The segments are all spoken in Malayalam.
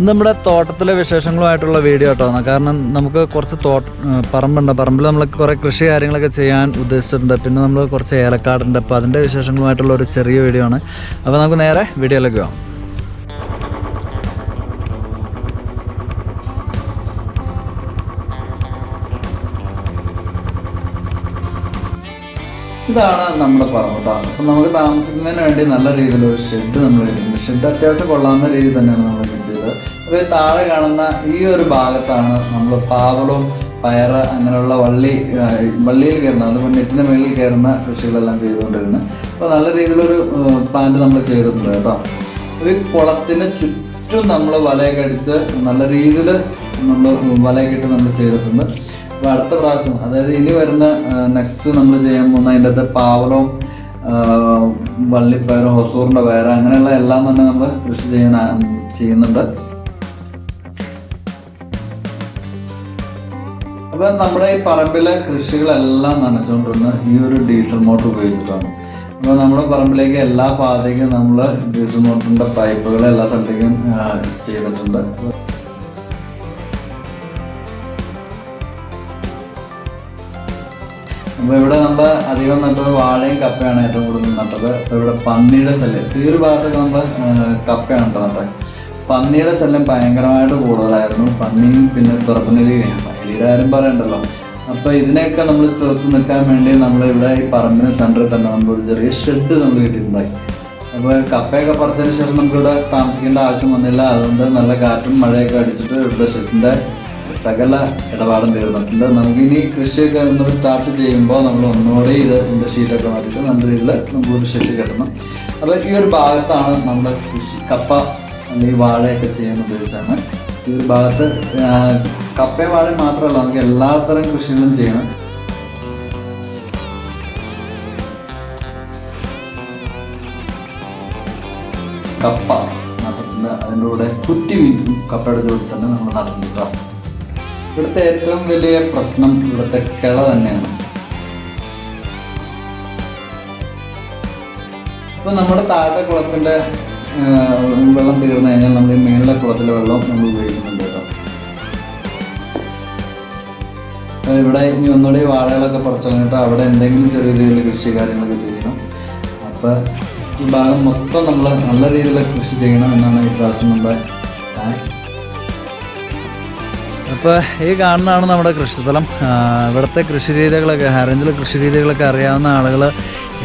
നമ്മുടെ തോട്ടത്തിലെ വിശേഷങ്ങളുമായിട്ടുള്ള വീഡിയോ കേട്ടോ കാരണം നമുക്ക് കുറച്ച് തോട്ട പറമ്പുണ്ട്. പറമ്പിൽ നമ്മൾ കുറേ കൃഷി കാര്യങ്ങളൊക്കെ ചെയ്യാൻ ഉദ്ദേശിച്ചിട്ടുണ്ട്. പിന്നെ നമ്മൾ കുറച്ച് ഏലക്കാടുണ്ട്. അപ്പോൾ അതിന്റെ വിശേഷങ്ങളുമായിട്ടുള്ള ഒരു ചെറിയ വീഡിയോ ആണ്. അപ്പോൾ നമുക്ക് നേരെ വീഡിയോയിലേക്ക് പോകാം ഇതാണ് നമ്മുടെ പറമ്പ് അപ്പം നമുക്ക് താമസിക്കുന്നതിന് വേണ്ടി നല്ല രീതിയിലൊരു ഷെഡ് നമ്മൾ ഇട്ടിട്ടുണ്ട്. ഷെഡ് അത്യാവശ്യം കൊള്ളാവുന്ന രീതി തന്നെയാണ് നമ്മൾ ചെയ്തത് താഴെ കാണുന്ന ഈ ഒരു ഭാഗത്താണ് നമ്മൾ പാവളും പയറ് അങ്ങനെയുള്ള വള്ളി വള്ളിയിൽ കയറുന്ന അത് നെറ്റിന്റെ മേളിൽ കയറുന്ന കൃഷികളെല്ലാം ചെയ്തുകൊണ്ടിരുന്നത് അപ്പോൾ നല്ല രീതിയിലൊരു പ്ലാന്റ് നമ്മൾ ചെയ്തിട്ടുണ്ട് കേട്ടോ. ഒരു കുളത്തിന് ചുറ്റും നമ്മൾ വലയൊക്കെ അടിച്ച് നല്ല രീതിയിൽ നമ്മൾ വലയൊക്കെ ഇട്ട് നമ്മൾ ചെയ്തിട്ടുണ്ട്. അപ്പോൾ അടുത്ത പ്രാവശ്യം അതായത് ഇനി വരുന്ന നെക്സ്റ്റ് നമ്മൾ ചെയ്യാൻ പോകുന്ന അതിന്റെ അകത്ത് പാവലവും വള്ളിപ്പയറും ഹൊസൂറിന്റെ പയർ അങ്ങനെയുള്ള എല്ലാം തന്നെ നമ്മൾ കൃഷി ചെയ്യാൻ ചെയ്യുന്നുണ്ട്. അപ്പൊ നമ്മുടെ ഈ പറമ്പിലെ കൃഷികളെല്ലാം നനച്ചുകൊണ്ടിരുന്നത് ഈ ഒരു ഡീസൽ മോട്ടർ ഉപയോഗിച്ചിട്ടാണ്. അപ്പോൾ നമ്മുടെ പറമ്പിലേക്ക് എല്ലാ ഭാഗത്തേക്കും നമ്മൾ ഡീസൽ മോട്ടറിന്റെ പൈപ്പുകൾ എല്ലാ സ്ഥലത്തേക്കും ചെയ്തിട്ടുണ്ട്. അപ്പോൾ ഇവിടെ നമ്മൾ അധികം നട്ടത് വാഴയും കപ്പയാണ് ഏറ്റവും കൂടുതൽ നട്ടത്. അപ്പോൾ ഇവിടെ പന്നിയുടെ ശല്യം. ഈ ഒരു ഭാഗത്തൊക്കെ നമ്മൾ കപ്പയാണ് നട്ടത്. പന്നിയുടെ ശല്യം ഭയങ്കരമായിട്ട് കൂടുതലായിരുന്നു. പന്നിയും പിന്നെ തുറപ്പുനിലയും കാര്യം പറയണ്ടല്ലോ. അപ്പോൾ ഇതിനെയൊക്കെ നമ്മൾ ചേർത്ത് നിൽക്കാൻ വേണ്ടി നമ്മൾ ഇവിടെ ഈ പറമ്പിന് സെന്ററിൽ തന്നെ നമ്മൾ ഒരു ചെറിയ ഷെഡ് നമ്മൾ കിട്ടിയിട്ടുണ്ടായി. അപ്പോൾ കപ്പയൊക്കെ പറിച്ചതിന് ശേഷം നമുക്കിവിടെ താമസിക്കേണ്ട ആവശ്യം വന്നില്ല. അതുകൊണ്ട് നല്ല കാറ്റും മഴയൊക്കെ അടിച്ചിട്ട് ഇവിടെ ഷെഡിന്റെ സകല ഇടപാടും തീർന്നിട്ടുണ്ട്. നമുക്കിനി കൃഷിയൊക്കെ നമ്മൾ സ്റ്റാർട്ട് ചെയ്യുമ്പോൾ നമ്മൾ ഒന്നുകൂടി ഇത് ഇതിന്റെ ഷീറ്റൊക്കെ മാറ്റിയിട്ട് നല്ല രീതിയിൽ നമുക്കൊരു ഷെഡ് കെട്ടണം. അപ്പോൾ ഈ ഒരു ഭാഗത്താണ് നമ്മൾ കൃഷി കപ്പ അല്ലെങ്കിൽ വാഴയൊക്കെ ചെയ്യാൻ ഉദ്ദേശിച്ചാണ് ഈ ഒരു ഭാഗത്ത് വാഴയും മാത്രമല്ല നമുക്ക് എല്ലാത്തരം കൃഷികളും ചെയ്യണം. കപ്പ നട്ടിട്ടുണ്ട് അതിന്റെ കൂടെ കുറ്റി ബീൻസും കപ്പയുടെ കൂടെ തന്നെ നമ്മൾ നട്ടിട്ടുണ്ട് ഇവിടുത്തെ ഏറ്റവും വലിയ പ്രശ്നം ഇവിടുത്തെ കിള തന്നെയാണ്. ഇപ്പൊ നമ്മുടെ താഴത്തെ കുളത്തിന്റെ വെള്ളം തീർന്നു കഴിഞ്ഞാൽ നമ്മൾ മേളിലെ കുളത്തിലെ വെള്ളം നമ്മൾ ഉപയോഗിക്കുന്നുണ്ട് കേട്ടോ. ഇവിടെ ഇനി ഒന്നുകൂടി വാഴകളൊക്കെ പറിച്ചു കഴിഞ്ഞിട്ട് അവിടെ എന്തെങ്കിലും ചെറിയ രീതിയിൽ കൃഷി കാര്യങ്ങളൊക്കെ ചെയ്യണം. അപ്പൊ ഈ ഭാഗം മൊത്തം നമ്മൾ നല്ല രീതിയിൽ കൃഷി ചെയ്യണം എന്നാണ് ഈ പ്രാവശ്യം നമ്മുടെ അപ്പോൾ ഈ കാണുന്നതാണ് നമ്മുടെ കൃഷിസ്ഥലം. ഇവിടുത്തെ കൃഷി രീതികളൊക്കെ ഹരഞ്ചിൽ കൃഷി രീതികളൊക്കെ അറിയാവുന്ന ആളുകൾ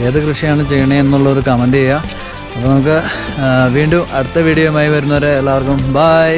ഏത് കൃഷിയാണ് ചെയ്യണേ എന്നുള്ളൊരു കമന്റ് ചെയ്യുക. അപ്പോൾ നമുക്ക് വീണ്ടും അടുത്ത വീഡിയോയുമായി വരുന്നവരെ എല്ലാവർക്കും ബായ്